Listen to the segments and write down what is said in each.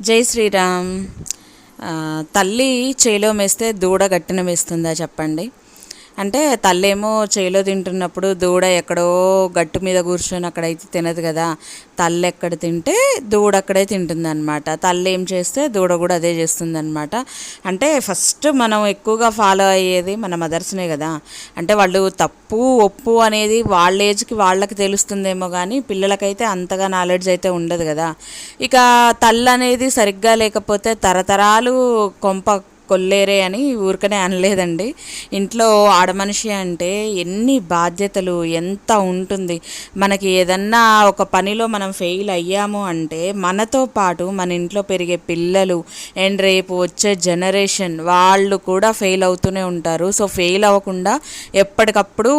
జై శ్రీరామ్. తల్లి చేలో మేస్తే దూడ గట్టిన మేస్తుందా చెప్పండి? అంటే తల్లేమో చేలో తింటున్నప్పుడు దూడ ఎక్కడో గట్టు మీద కూర్చొని అక్కడైతే తినదు కదా. తల్లి ఎక్కడ తింటే దూడ అక్కడే తింటుంది అనమాట తల్లి ఏం చేస్తే దూడ కూడా అదే చేస్తుంది అనమాట అంటే ఫస్ట్ మనం ఎక్కువగా ఫాలో అయ్యేది మన మదర్స్నే కదా. అంటే వాళ్ళు తప్పు ఒప్పు అనేది వాళ్ళ ఏజ్కి వాళ్ళకి తెలుస్తుందేమో కానీ పిల్లలకైతే అంతగా నాలెడ్జ్ అయితే ఉండదు కదా. ఇక తల్లి అనేది సరిగ్గా లేకపోతే తరతరాలు కొంప కొల్లేరే అని ఊరికనే అనలేదండి. ఇంట్లో ఆడమనిషి అంటే ఎన్ని బాధ్యతలు ఎంత ఉంటుంది. మనకి ఏదన్నా ఒక పనిలో మనం ఫెయిల్ అయ్యాము అంటే మనతో పాటు మన ఇంట్లో పెరిగే పిల్లలు అండ్ రేపు వచ్చే జనరేషన్ వాళ్ళు కూడా ఫెయిల్ అవుతూనే ఉంటారు. సో ఫెయిల్ అవ్వకుండా ఎప్పటికప్పుడు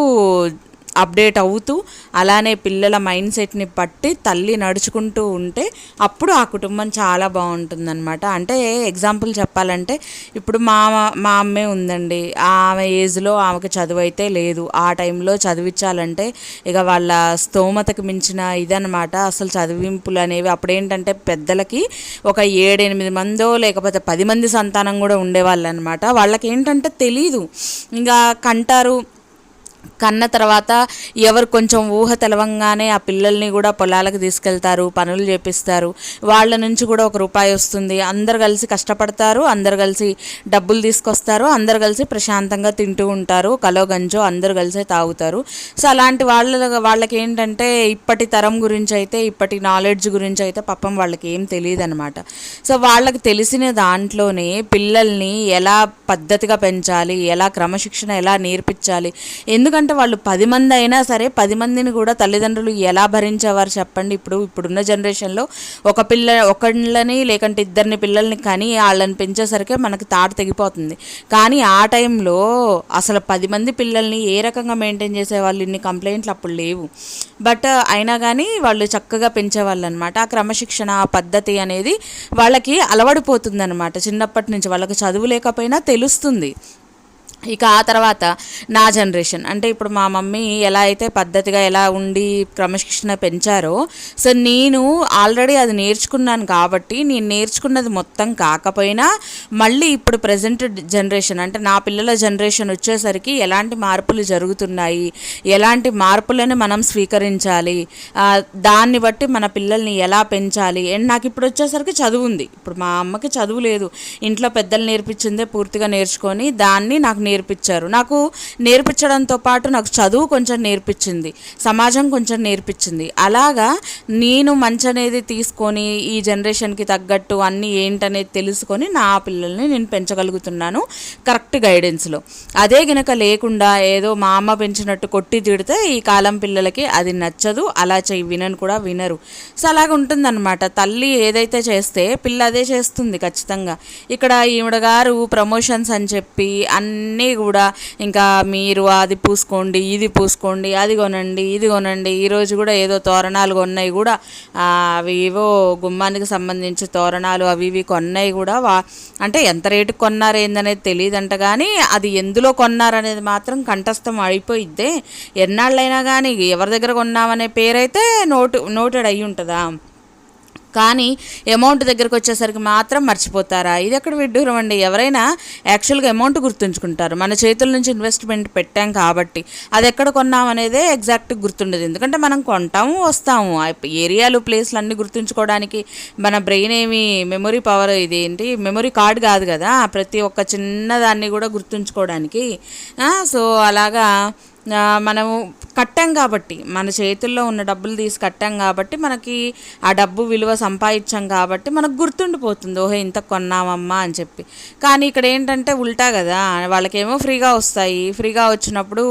అప్డేట్ అవుతూ అలానే పిల్లల మైండ్ సెట్ని పట్టి తల్లి నడుచుకుంటూ ఉంటే అప్పుడు ఆ కుటుంబం చాలా బాగుంటుందన్నమాట. అంటే ఎగ్జాంపుల్ చెప్పాలంటే ఇప్పుడు మా మా అమ్మే ఉందండి. ఆమె ఏజ్లో ఆమెకు చదువు అయితే లేదు. ఆ టైంలో చదివించాలంటే ఇక వాళ్ళ స్తోమతకు మించిన ఇదనమాట అసలు చదివింపులు అనేవి అప్పుడేంటంటే పెద్దలకి ఒక ఏడెనిమిది మందో లేకపోతే పది మంది సంతానం కూడా ఉండేవాళ్ళు అనమాట వాళ్ళకి ఏంటంటే తెలీదు. ఇంకా కంటారు కన్న తర్వాత ఎవరు కొంచెం ఊహ తెలవంగానే ఆ పిల్లల్ని కూడా పొలాలకు తీసుకెళ్తారు పనులు చేపిస్తారు. వాళ్ళ నుంచి కూడా ఒక రూపాయి వస్తుంది. అందరు కలిసి కష్టపడతారు అందరు కలిసి డబ్బులు తీసుకొస్తారు అందరు కలిసి ప్రశాంతంగా తింటూ ఉంటారు. కలో గంజో అందరు కలిసే తాగుతారు. సో అలాంటి వాళ్ళ వాళ్ళకి ఏంటంటే ఇప్పటి తరం గురించి అయితే ఇప్పటి నాలెడ్జ్ గురించి అయితే పాపం వాళ్ళకి ఏం తెలియదు అనమాట సో వాళ్ళకి తెలిసిన దాంట్లోనే పిల్లల్ని ఎలా పద్ధతిగా పెంచాలి ఎలా క్రమశిక్షణ ఎలా నేర్పించాలి ఎందుకంటే వాళ్ళు పది మంది అయినా సరే పది మందిని కూడా తల్లిదండ్రులు ఎలా భరించేవారు చెప్పండి. ఇప్పుడు ఇప్పుడున్న జనరేషన్లో ఒక పిల్ల ఒకళ్ళని లేకంటే ఇద్దరిని పిల్లల్ని కానీ వాళ్ళని పెంచేసరికి మనకి తాట తెగిపోతుంది. కానీ ఆ టైంలో అసలు పది మంది పిల్లల్ని ఏ రకంగా మెయింటైన్ చేసేవాళ్ళు? ఇన్ని కంప్లైంట్లు అప్పుడు లేవు. బట్ అయినా కానీ వాళ్ళు చక్కగా పెంచేవాళ్ళు అనమాట ఆ క్రమశిక్షణ ఆ పద్ధతి అనేది వాళ్ళకి అలవడిపోతుంది అనమాట చిన్నప్పటి నుంచి వాళ్ళకి చదువు లేకపోయినా తెలుస్తుంది. ఇక ఆ తర్వాత నా జనరేషన్. అంటే ఇప్పుడు మా మమ్మీ ఎలా అయితే పద్ధతిగా ఎలా ఉండి క్రమశిక్షణ పెంచారో సో నేను ఆల్రెడీ అది నేర్చుకున్నాను కాబట్టి నేను నేర్చుకున్నది మొత్తం కాకపోయినా మళ్ళీ ఇప్పుడు ప్రజెంట్ జనరేషన్ అంటే నా పిల్లల జనరేషన్ వచ్చేసరికి ఎలాంటి మార్పులు జరుగుతున్నాయి ఎలాంటి మార్పులను మనం స్వీకరించాలి దాన్ని బట్టి మన పిల్లల్ని ఎలా పెంచాలి. అండ్ నాకు ఇప్పుడు వచ్చేసరికి చదువు ఉంది. ఇప్పుడు మా అమ్మకి చదువు లేదు. ఇంట్లో పెద్దలు నేర్పించిందే పూర్తిగా నేర్చుకొని దాన్ని నాకు నేర్పించారు. నాకు నేర్పించడంతో పాటు నాకు చదువు కొంచెం నేర్పించింది. సమాజం కొంచెం నేర్పించింది. అలాగా నేను మంచి అనేది తీసుకొని ఈ జనరేషన్కి తగ్గట్టు అన్నీ ఏంటనేది తెలుసుకొని నా పిల్లల్ని నేను పెంచగలుగుతున్నాను కరెక్ట్ గైడెన్స్లో. అదే గనక లేకుండా ఏదో మా అమ్మ పెంచినట్టు కొట్టి తిడితే ఈ కాలం పిల్లలకి అది నచ్చదు అలా చెయ్యి వినను కూడా వినరు. సో అలాగ ఉంటుందన్నమాట. తల్లి ఏదైతే చేస్తే పిల్ల అదే చేస్తుంది ఖచ్చితంగా. ఇక్కడ ఈవిడ గారు ప్రమోషన్స్ అని చెప్పి అన్ని అన్నీ కూడా ఇంకా మీరు అది పూసుకోండి ఇది పూసుకోండి అది కొనండి ఇది కొనండి. ఈరోజు కూడా ఏదో తోరణాలు కొన్నాయి కూడా. అవి ఏవో గుమ్మానికి సంబంధించి తోరణాలు అవి ఇవి కొన్నాయి కూడా. వా అంటే ఎంత రేటుకి కొన్నారు ఏందనేది తెలియదంట కానీ అది ఎందులో కొన్నారనేది మాత్రం కంఠస్థం అయిపోయిద్దే ఎన్నాళ్ళైనా కానీ ఎవరి దగ్గర కొన్నామనే పేరైతే నోటు నోటెడ్ అయి ఉంటుందా కానీ అమౌంట్ దగ్గరకు వచ్చేసరికి మాత్రం మర్చిపోతారా? ఇది ఎక్కడ విడ్డూరం అండి? ఎవరైనా యాక్చువల్గా అమౌంట్ గుర్తుంచుకుంటారు. మన చేతుల నుంచి ఇన్వెస్ట్మెంట్ పెట్టాం కాబట్టి. అది ఎక్కడ కొన్నాం అనేదే ఎగ్జాక్ట్ గుర్తుండదు. ఎందుకంటే మనం కొంటాము వస్తాము. ఏరియాలు ప్లేస్లు అన్నీ గుర్తుంచుకోవడానికి మన బ్రెయిన్ ఏమి మెమొరీ పవర్ ఇది ఏంటి మెమొరీ కార్డ్ కాదు. కదా ప్రతి ఒక్క చిన్నదాన్ని కూడా గుర్తుంచుకోవడానికి. సో అలాగా మనము కట్టాం కాబట్టి మన చేతుల్లో ఉన్న డబ్బులు తీసి కట్టాం కాబట్టి మనకి ఆ డబ్బు విలువ సంపాదించాం కాబట్టి మనకు గుర్తుండిపోతుంది ఓహో ఇంత కొన్నామమ్మా అని చెప్పి. కానీ ఇక్కడ ఏంటంటే ఉల్టా కదా వాళ్ళకేమో ఫ్రీగా వస్తాయి ఫ్రీగా వచ్చినప్పుడు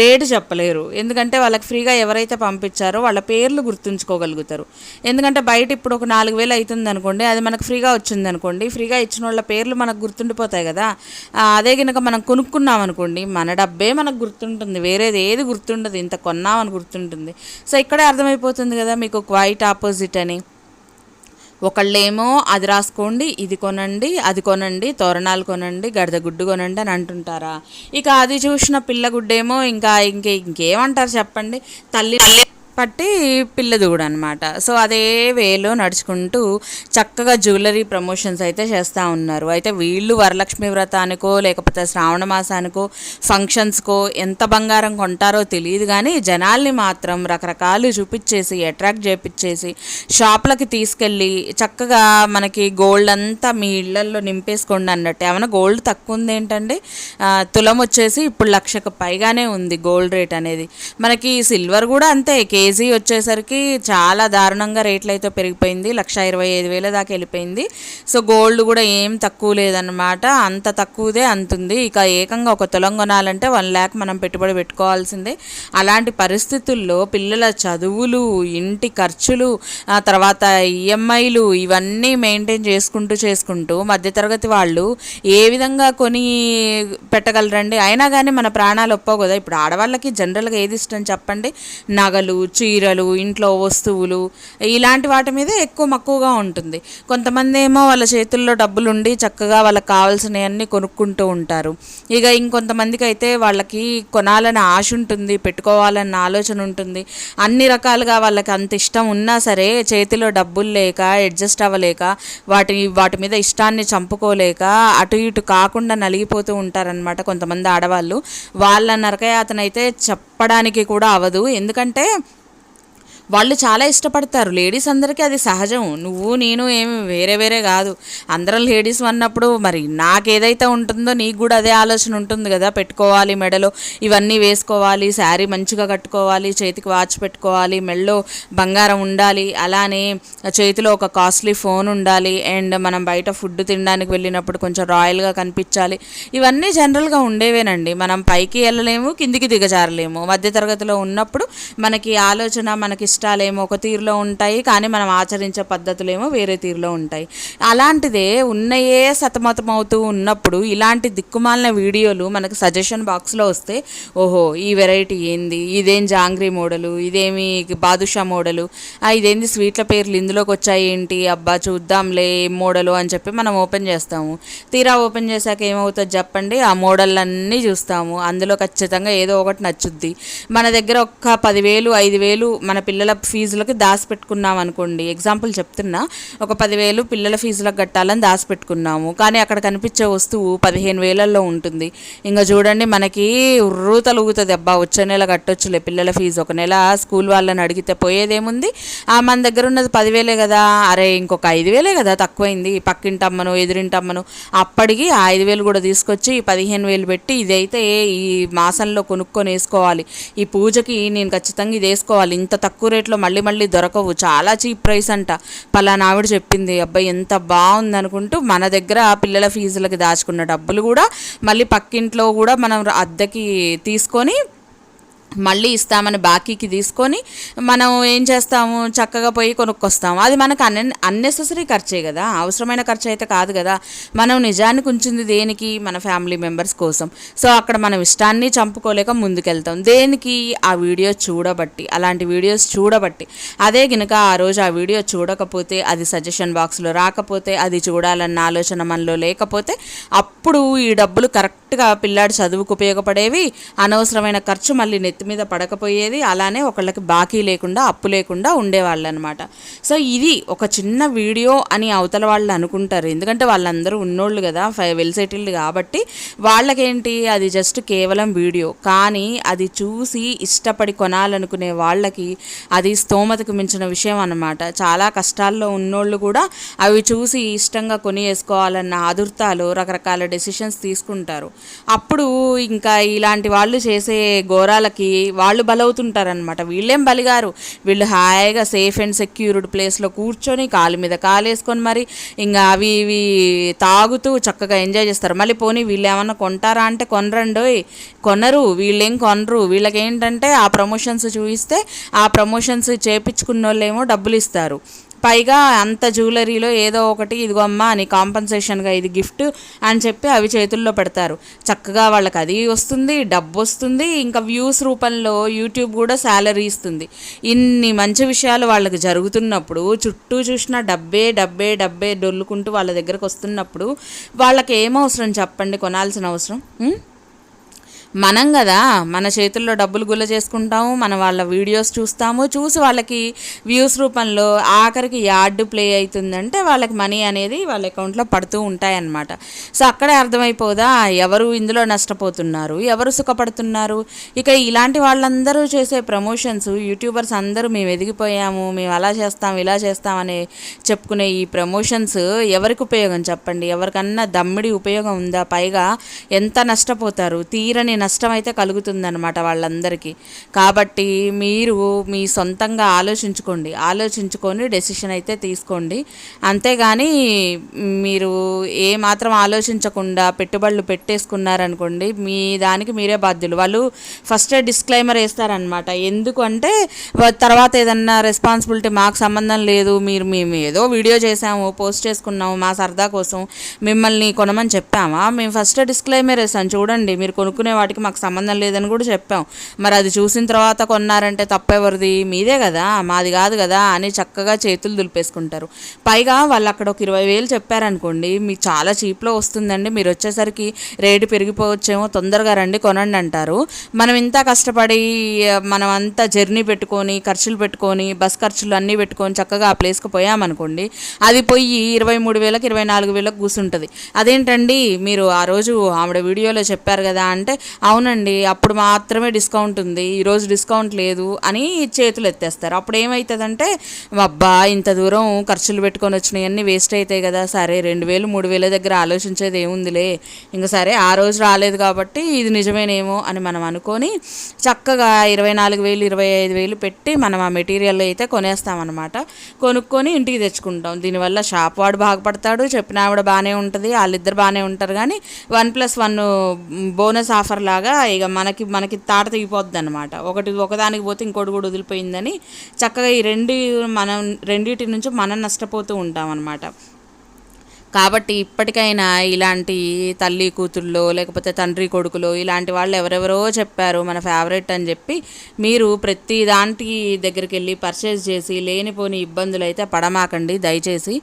రేటు చెప్పలేరు. ఎందుకంటే వాళ్ళకి ఫ్రీగా ఎవరైతే పంపించారో వాళ్ళ పేర్లు గుర్తుంచుకోగలుగుతారు. ఎందుకంటే బయట ఇప్పుడు ఒక నాలుగు వేలు అవుతుంది అనుకోండి అది మనకు ఫ్రీగా వచ్చింది అనుకోండి ఫ్రీగా ఇచ్చిన వాళ్ళ పేర్లు మనకు గుర్తుండిపోతాయి కదా. అదే కనుక మనం కొనుక్కున్నాం అనుకోండి మన డబ్బే మనకు గుర్తుంటుంది వేరేది ఏది గుర్తుండదు. ఇంత కొన్నామని గుర్తుంటుంది. సో ఇక్కడే అర్థమైపోతుంది కదా మీకు క్వైట్ ఆపోజిట్ అని. ఒకళ్ళేమో అది రాసుకోండి ఇది కొనండి అది కొనండి తోరణాలు కొనండి గడద గుడ్డు కొనండి అని అంటుంటారా? ఇక అది చూసిన పిల్లగుడ్డేమో ఇంకా ఇంకే ఇంకేమంటారు చెప్పండి? తల్లి పట్టి పిల్ల దూడ అనమాట సో అదే వేలో నడుచుకుంటూ చక్కగా జ్యువెలరీ ప్రమోషన్స్ అయితే చేస్తూ ఉన్నారు. అయితే వీళ్ళు వరలక్ష్మి వ్రతానికో లేకపోతే శ్రావణ మాసానికో ఫంక్షన్స్కో ఎంత బంగారం కొంటారో తెలియదు కానీ జనాల్ని మాత్రం రకరకాలు చూపించేసి అట్రాక్ట్ చేపించేసి షాప్లకి తీసుకెళ్ళి చక్కగా మనకి గోల్డ్ అంతా మీ ఇళ్ళల్లో నింపేసుకోండి అన్నట్టు. ఏమైనా గోల్డ్ తక్కువ ఉంది ఏంటండి తులం వచ్చేసి ఇప్పుడు లక్షకు పైగానే ఉంది గోల్డ్ రేట్ అనేది. మనకి సిల్వర్ కూడా అంతే కేజీ వచ్చేసరికి చాలా దారుణంగా రేట్లు అయితే పెరిగిపోయింది. లక్ష ఇరవై ఐదు వేల దాకా వెళ్ళిపోయింది. సో గోల్డ్ కూడా ఏం తక్కువ లేదన్నమాట. అంత తక్కువదే అంతుంది. ఇక ఏకంగా ఒక తులం కొనాలంటే వన్ ల్యాక్ మనం పెట్టుబడి పెట్టుకోవాల్సిందే. అలాంటి పరిస్థితుల్లో పిల్లల చదువులు ఇంటి ఖర్చులు ఆ తర్వాత ఈఎంఐలు ఇవన్నీ మెయింటైన్ చేసుకుంటూ చేసుకుంటూ మధ్యతరగతి వాళ్ళు ఏ విధంగా కొని పెట్టగలరండి? అయినా కానీ మన ప్రాణాలు ఒప్పవు కదా. ఇప్పుడు ఆడవాళ్ళకి జనరల్గా ఏది ఇష్టం చెప్పండి? నగలు చీరలు ఇంట్లో వస్తువులు ఇలాంటి వాటి మీద ఎక్కువ మక్కువగా ఉంటుంది. కొంతమంది ఏమో వాళ్ళ చేతుల్లో డబ్బులు ఉండి చక్కగా వాళ్ళకి కావాల్సినవన్నీ కొనుక్కుంటూ ఉంటారు. ఇక ఇంకొంతమందికి అయితే వాళ్ళకి కొనాలని ఆశ ఉంటుంది పెట్టుకోవాలన్న ఆలోచన ఉంటుంది. అన్ని రకాలుగా వాళ్ళకి అంత ఇష్టం ఉన్నా సరే చేతిలో డబ్బులు లేక అడ్జస్ట్ అవ్వలేక వాటి వాటి మీద ఇష్టాన్ని చంపుకోలేక అటు ఇటు కాకుండా నలిగిపోతూ ఉంటారనమాట కొంతమంది ఆడవాళ్ళు. వాళ్ళ నరకయాతన అయితే చెప్పడానికి కూడా అవదు. ఎందుకంటే వాళ్ళు చాలా ఇష్టపడతారు. లేడీస్ అందరికీ అది సహజం. నువ్వు నేను ఏమి వేరే వేరే కాదు. అందరం లేడీస్ అన్నప్పుడు మరి నాకు ఏదైతే ఉంటుందో నీకు కూడా అదే ఆలోచన ఉంటుంది కదా. పెట్టుకోవాలి మెడలో. ఇవన్నీ వేసుకోవాలి. శారీ మంచిగా కట్టుకోవాలి. చేతికి వాచ్ పెట్టుకోవాలి. మెడలో బంగారం ఉండాలి. అలానే చేతిలో ఒక కాస్ట్లీ ఫోన్ ఉండాలి. అండ్ మనం బయట ఫుడ్ తినడానికి వెళ్ళినప్పుడు కొంచెం రాయల్గా కనిపించాలి. ఇవన్నీ జనరల్గా ఉండేవేనండి. మనం పైకి వెళ్ళలేము కిందికి దిగజారలేము. మధ్యతరగతిలో ఉన్నప్పుడు మనకి ఆలోచన మనకి ఇష్టాలేమో ఒక తీరులో ఉంటాయి కానీ మనం ఆచరించే పద్ధతులేమో వేరే తీరులో ఉంటాయి. అలాంటిదే ఉన్నయే సతమతం అవుతూ ఉన్నప్పుడు ఇలాంటి దిక్కుమాలిన వీడియోలు మనకు సజెషన్ బాక్స్లో వస్తే ఓహో ఈ వెరైటీ ఏంది? ఇదేం జాంగ్రీ మోడలు? ఇదేమి బాదుషా మోడలు? ఇదేంది స్వీట్ల పేర్లు ఇందులోకి వచ్చాయి ఏంటి? అబ్బా చూద్దాంలే ఏం మోడలు అని చెప్పి మనం ఓపెన్ చేస్తాము. తీరా ఓపెన్ చేశాక ఏమవుతుంది చెప్పండి? ఆ మోడళ్ళన్నీ చూస్తాము. అందులో ఖచ్చితంగా ఏదో ఒకటి నచ్చుద్ది. మన దగ్గర ఒక్క పదివేలు ఐదు వేలు మన పిల్లలు ఫీజులకి దాచిపెట్టుకున్నాం అనుకోండి. ఎగ్జాంపుల్ చెప్తున్నా. ఒక పదివేలు పిల్లల ఫీజులకు కట్టాలని దాచిపెట్టుకున్నాము కానీ అక్కడ కనిపించే వస్తువు పదిహేను వేలల్లో ఉంటుంది. ఇంకా చూడండి మనకి ఉర్రూ తలుగుతుంది. అబ్బా వచ్చే నెల కట్టొచ్చులే పిల్లల ఫీజు. ఒక నెల స్కూల్ వాళ్ళని అడిగితే పోయేదేముంది? ఆ మన దగ్గర ఉన్నది పదివేలే కదా. అరే ఇంకొక ఐదు వేలే కదా తక్కువైంది. పక్కింటమ్మను ఎదురింటమ్మను. అప్పటికి ఆ ఐదు వేలు కూడా తీసుకొచ్చి ఈ పదిహేను వేలు పెట్టి ఇదైతే ఈ మాసంలో కొనుక్కొని వేసుకోవాలి. ఈ పూజకి నేను ఖచ్చితంగా ఇది వేసుకోవాలి. ఇంత తక్కువ రేట్లో మళ్ళీ మళ్ళీ దొరకవు. చాలా చీప్ ప్రైస్ అంట. పలానా ఆవిడ చెప్పింది అబ్బాయి ఎంత బాగుంది అనుకుంటూ మన దగ్గర పిల్లల ఫీజులకి దాచుకున్న డబ్బులు కూడా మళ్ళీ పక్కింట్లో కూడా మనం అద్దెకి తీసుకొని మళ్ళీ ఇస్తామని బాకీకి తీసుకొని మనం ఏం చేస్తాము? చక్కగా పోయి కొనుక్కొస్తాము. అది మనకు అన్ అన్నెసెసరీ ఖర్చే కదా. అవసరమైన ఖర్చు అయితే కాదు కదా. మనం నిజానికి ఉంచింది దేనికి? మన ఫ్యామిలీ మెంబర్స్ కోసం. సో అక్కడ మనం ఇష్టాన్ని చంపుకోలేక ముందుకెళ్తాం. దేనికి? ఆ వీడియో చూడబట్టి అలాంటి వీడియోస్ చూడబట్టి. అదే గనుక ఆ రోజు ఆ వీడియో చూడకపోతే అది సజెషన్ బాక్స్లో రాకపోతే అది చూడాలన్న ఆలోచన మనలో లేకపోతే అప్పుడు ఈ డబ్బులు కరెక్ట్గా పిల్లాడి చదువుకు ఉపయోగపడేవి. అనవసరమైన ఖర్చు మళ్ళీ నెత్తి మీద పడకపోయేది అలానే ఒకళ్ళకి బాకీ లేకుండా అప్పు లేకుండా ఉండేవాళ్ళు అనమాట సో ఇది ఒక చిన్న వీడియో అని అవతల వాళ్ళు అనుకుంటారు. ఎందుకంటే వాళ్ళందరూ ఉన్నోళ్ళు కదా వెల్ సెటిల్డ్ కాబట్టి వాళ్ళకేంటి అది జస్ట్ కేవలం వీడియో. కానీ అది చూసి ఇష్టపడి కొనాలనుకునే వాళ్ళకి అది స్తోమతకు మించిన విషయం అనమాట చాలా కష్టాల్లో ఉన్నోళ్ళు కూడా అవి చూసి ఇష్టంగా కొని వేసుకోవాలన్న ఆదుర్తాలు రకరకాల డెసిషన్స్ తీసుకుంటారు. అప్పుడు ఇంకా ఇలాంటి వాళ్ళు చేసే ఘోరాలకి వాళ్ళు బలవుతుంటారనమాట వీళ్ళేం బలిగారు. వీళ్ళు హాయిగా సేఫ్ అండ్ సెక్యూర్డ్ ప్లేస్లో కూర్చొని కాలు మీద కాలేసుకొని మరి ఇంకా అవి ఇవి తాగుతూ చక్కగా ఎంజాయ్ చేస్తారు. మళ్ళీ పోనీ వీళ్ళు ఏమన్నా కొంటారా అంటే కొనరండోయ్. కొనరు. వీళ్ళేం కొనరు. వీళ్ళకి ఏంటంటే ఆ ప్రమోషన్స్ చూపిస్తే ఆ ప్రమోషన్స్ చేపించుకున్న వాళ్ళేమో డబ్బులు ఇస్తారు పైగా అంత జ్యువెలరీలో ఏదో ఒకటి ఇదిగో అమ్మా అని కాంపన్సేషన్గా ఇది గిఫ్ట్ అని చెప్పి అవి చేతుల్లో పెడతారు. చక్కగా వాళ్ళకి అది వస్తుంది డబ్బు వస్తుంది ఇంకా వ్యూస్ రూపంలో యూట్యూబ్ కూడా శాలరీ ఇస్తుంది. ఇన్ని మంచి విషయాలు వాళ్ళకి జరుగుతున్నప్పుడు చుట్టూ చూసిన డబ్బే డబ్బే డబ్బే డొల్లుకుంటూ వాళ్ళ దగ్గరకు వస్తున్నప్పుడు వాళ్ళకి ఏమవసరం చెప్పండి కొనాల్సిన అవసరం? మనం కదా మన చేతుల్లో డబ్బులు గుల్ల చేసుకుంటాము మన వాళ్ళ వీడియోస్ చూస్తాము చూసి వాళ్ళకి వ్యూస్ రూపంలో ఆఖరికి యార్డ్ ప్లే అవుతుందంటే వాళ్ళకి మనీ అనేది వాళ్ళ అకౌంట్లో పడుతూ ఉంటాయన్నమాట. సో అక్కడే అర్థమైపోదా ఎవరు ఇందులో నష్టపోతున్నారు ఎవరు సుఖపడుతున్నారు? ఇక ఇలాంటి వాళ్ళందరూ చేసే ప్రమోషన్స్ యూట్యూబర్స్ అందరూ మేము ఎదిగిపోయాము మేము అలా చేస్తాం ఇలా చేస్తామని చెప్పుకునే ఈ ప్రమోషన్స్ ఎవరికి ఉపయోగం చెప్పండి? ఎవరికన్నా దమ్మిడి ఉపయోగం ఉందా? పైగా ఎంత నష్టపోతారు? తీరని నష్టం అయితే కలుగుతుందన్నమాట వాళ్ళందరికీ. కాబట్టి మీరు మీ సొంతంగా ఆలోచించుకోండి. ఆలోచించుకొని డెసిషన్ అయితే తీసుకోండి. అంతేగాని మీరు ఏ మాత్రం ఆలోచించకుండా పెట్టుబడులు పెట్టేసుకున్నారనుకోండి మీ దానికి మీరే బాధ్యులు. వాళ్ళు ఫస్టే డిస్క్లైమర్ వేస్తారనమాట ఎందుకంటే తర్వాత ఏదన్నా రెస్పాన్సిబిలిటీ మాకు సంబంధం లేదు మీరు మేము ఏదో వీడియో చేసాము పోస్ట్ చేసుకున్నాము మా సరదా కోసం మిమ్మల్ని కొనమని చెప్పామా? మేము ఫస్ట్ డిస్క్లైమర్ వేసాం. చూడండి మీరు కొనుక్కునే వాటికి మాకు సంబంధం లేదని కూడా చెప్పాం. మరి అది చూసిన తర్వాత కొన్నారంటే తప్పెవరిది? మీదే కదా మాది కాదు కదా అని చక్కగా చేతులు దులిపేసుకుంటారు. పైగా వాళ్ళు అక్కడ ఒక ఇరవై వేలు చెప్పారనుకోండి మీకు చాలా చీప్లో వస్తుందండి. మీరు వచ్చేసరికి రేటు పెరిగిపోవచ్చేమో తొందరగా రండి కొనండి అంటారు. మనం ఇంత కష్టపడి మనం అంతా జర్నీ పెట్టుకొని ఖర్చులు పెట్టుకొని బస్ ఖర్చులు అన్నీ పెట్టుకొని చక్కగా ఆ ప్లేస్కి పోయామనుకోండి అది పోయి ఇరవై మూడు వేలకు ఇరవై నాలుగు వేలకు కూర్చుంటుంది అదేంటండి? మీరు ఆ రోజు ఆవిడ వీడియోలో చెప్పారు కదా అంటే అవునండి అప్పుడు మాత్రమే డిస్కౌంట్ ఉంది ఈరోజు డిస్కౌంట్ లేదు అని చేతులు ఎత్తేస్తారు. అప్పుడు ఏమవుతుందంటే అబ్బా ఇంత దూరం ఖర్చులు పెట్టుకొని వచ్చినాయన్నీ వేస్ట్ అవుతాయి కదా సరే రెండు వేలు మూడు వేల దగ్గర ఆలోచించేది ఏముందిలే ఇంకా సరే ఆ రోజు రాలేదు కాబట్టి ఇది నిజమేనేమో అని మనం అనుకొని చక్కగా ఇరవై నాలుగు వేలు ఇరవై ఐదు వేలు పెట్టి మనం ఆ మెటీరియల్ అయితే కొనేస్తామన్నమాట. కొనుక్కొని ఇంటికి తెచ్చుకుంటాం. దీనివల్ల షాప్ వాడు బాగుపడతాడు చెప్పిన ఆవిడ బాగానే ఉంటుంది వాళ్ళిద్దరు బాగానే ఉంటారు. కానీ వన్ ప్లస్ వన్ బోనస్ ఆఫర్లా లాగా ఇక మనకి మనకి తాట తెగిపోద్ది అనమాట ఒకటి ఒకదానికి పోతే ఇంకోటి కూడా వదిలిపోయిందని చక్కగా ఈ రెండు మనం రెండింటి నుంచి మనం నష్టపోతూ ఉంటాం అనమాట కాబట్టి ఇప్పటికైనా ఇలాంటి తల్లి కూతుళ్ళో లేకపోతే తండ్రి కొడుకులో ఇలాంటి వాళ్ళు ఎవరెవరో చెప్పారు మన ఫేవరెట్ అని చెప్పి మీరు ప్రతి దాంటి దగ్గరికి వెళ్ళి పర్చేస్ చేసి లేనిపోని ఇబ్బందులు అయితే పడమాకండి దయచేసి.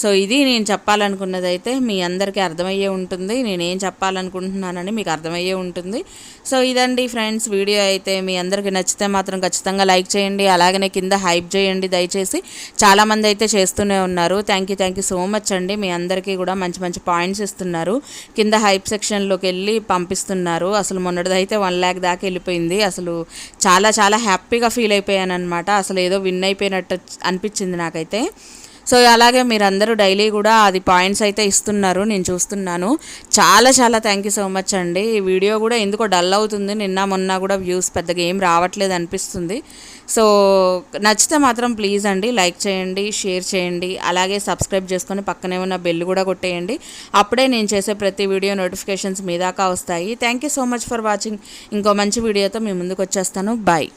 సో ఇది నేను చెప్పాలనుకున్నది అయితే మీ అందరికీ అర్థమయ్యే ఉంటుంది. నేనేం చెప్పాలనుకుంటున్నానని మీకు అర్థమయ్యే ఉంటుంది. సో ఇదండి ఫ్రెండ్స్ వీడియో అయితే మీ అందరికీ నచ్చితే మాత్రం ఖచ్చితంగా లైక్ చేయండి. అలాగనే కింద హైప్ చేయండి దయచేసి. చాలామంది అయితే చేస్తూనే ఉన్నారు. Thank you thank you so much అండి. మీ అందరికీ కూడా మంచి మంచి పాయింట్స్ ఇస్తున్నారు. కింద హైప్ సెక్షన్లోకి వెళ్ళి పంపిస్తున్నారు. అసలు మొన్నటిదైతే వన్ ల్యాక్ దాకా వెళ్ళిపోయింది. అసలు చాలా చాలా హ్యాపీగా ఫీల్ అయిపోయాను అనమాట అసలు ఏదో విన్ అయిపోయినట్టు అనిపించింది నాకైతే. సో అలాగే మీరందరూ డైలీ కూడా అది పాయింట్స్ అయితే ఇస్తున్నారు నేను చూస్తున్నాను. చాలా చాలా థ్యాంక్ యూ సో మచ్ అండి. ఈ వీడియో కూడా ఎందుకో డల్ అవుతుంది నిన్న మొన్న కూడా వ్యూస్ పెద్దగా ఏం రావట్లేదు అనిపిస్తుంది. సో నచ్చితే మాత్రం ప్లీజ్ అండి లైక్ చేయండి షేర్ చేయండి అలాగే సబ్స్క్రైబ్ చేసుకొని పక్కనే ఉన్న బెల్ కూడా కొట్టేయండి. అప్పుడే నేను చేసే ప్రతి వీడియో నోటిఫికేషన్స్ మీ దాకా వస్తాయి. Thank you so much for watching ఇంకో మంచి వీడియోతో మీ ముందుకు వచ్చేస్తాను. బాయ్